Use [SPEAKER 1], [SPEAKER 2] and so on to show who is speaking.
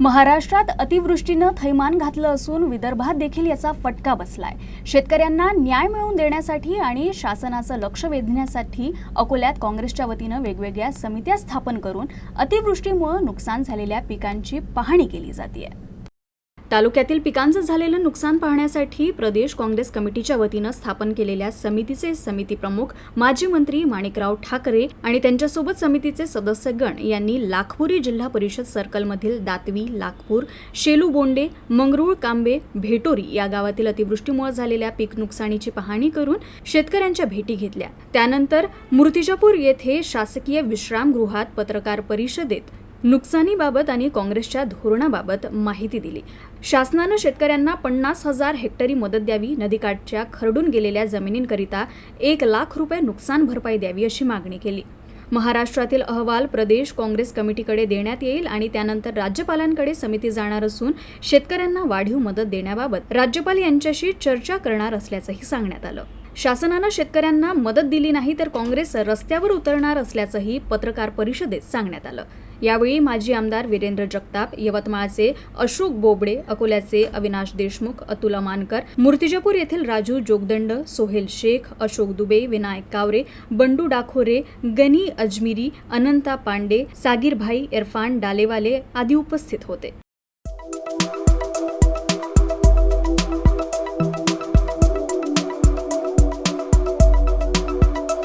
[SPEAKER 1] महाराष्ट्रात अतिवृष्टीनं थैमान घातलं असून विदर्भात देखील याचा फटका बसलाय. शेतकऱ्यांना न्याय मिळवून देण्यासाठी आणि शासनाचं लक्ष वेधण्यासाठी अकोल्यात काँग्रेसच्या वतीनं वेगवेगळ्या समित्या स्थापन करून अतिवृष्टीमुळे नुकसान झालेल्या पिकांची पाहणी केली जाते तालुक्यातील पिकांचं झालेलं नुकसान पाहण्यासाठी प्रदेश काँग्रेस कमिटीच्या वतीनं स्थापन केलेल्या समितीचे समिती प्रमुख माजी मंत्री माणिकराव ठाकरे आणि त्यांच्यासोबत समितीचे सदस्यगण यांनी लाखपुरी जिल्हा परिषद सर्कलमधील दातवी लाखपूर शेलू बोंडे मंगरुळ कांबे भेटोरी या गावातील अतिवृष्टीमुळे झालेल्या पीक नुकसानीची पाहणी करून शेतकऱ्यांच्या भेटी घेतल्या. त्यानंतर मूर्तिजापूर येथे शासकीय विश्रामगृहात पत्रकार परिषदेत नुकसानीबाबत आणि काँग्रेसच्या धोरणाबाबत माहिती दिली. शासनानं शेतकऱ्यांना पन्नास हजार हेक्टरी मदत द्यावी नदीकाठच्या खरडून गेलेल्या जमिनींकरिता एक लाख रुपये नुकसान भरपाई द्यावी अशी मागणी केली. महाराष्ट्रातील अहवाल प्रदेश काँग्रेस कमिटीकडे देण्यात येईल आणि त्यानंतर राज्यपालांकडे समिती जाणार असून शेतकऱ्यांना वाढीव मदत देण्याबाबत राज्यपाल यांच्याशी चर्चा करणार असल्याचंही सांगण्यात आलं. शासनानं शेतकऱ्यांना मदत दिली नाही तर काँग्रेस रस्त्यावर उतरणार असल्याचंही पत्रकार परिषदेत सांगण्यात आलं. यावेळी माजी आमदार वीरेंद्र जगताप यवतमाळचे अशोक बोबडे अकोल्याचे अविनाश देशमुख अतुल मानकर मूर्तिजापूर येथील राजू जोगदंड सोहेल शेख अशोक दुबे विनायक कावरे बंडू डाखोरे गनी अजमिरी अनंता पांडे सागीरभाई इरफान डालेवाले आदी उपस्थित होते.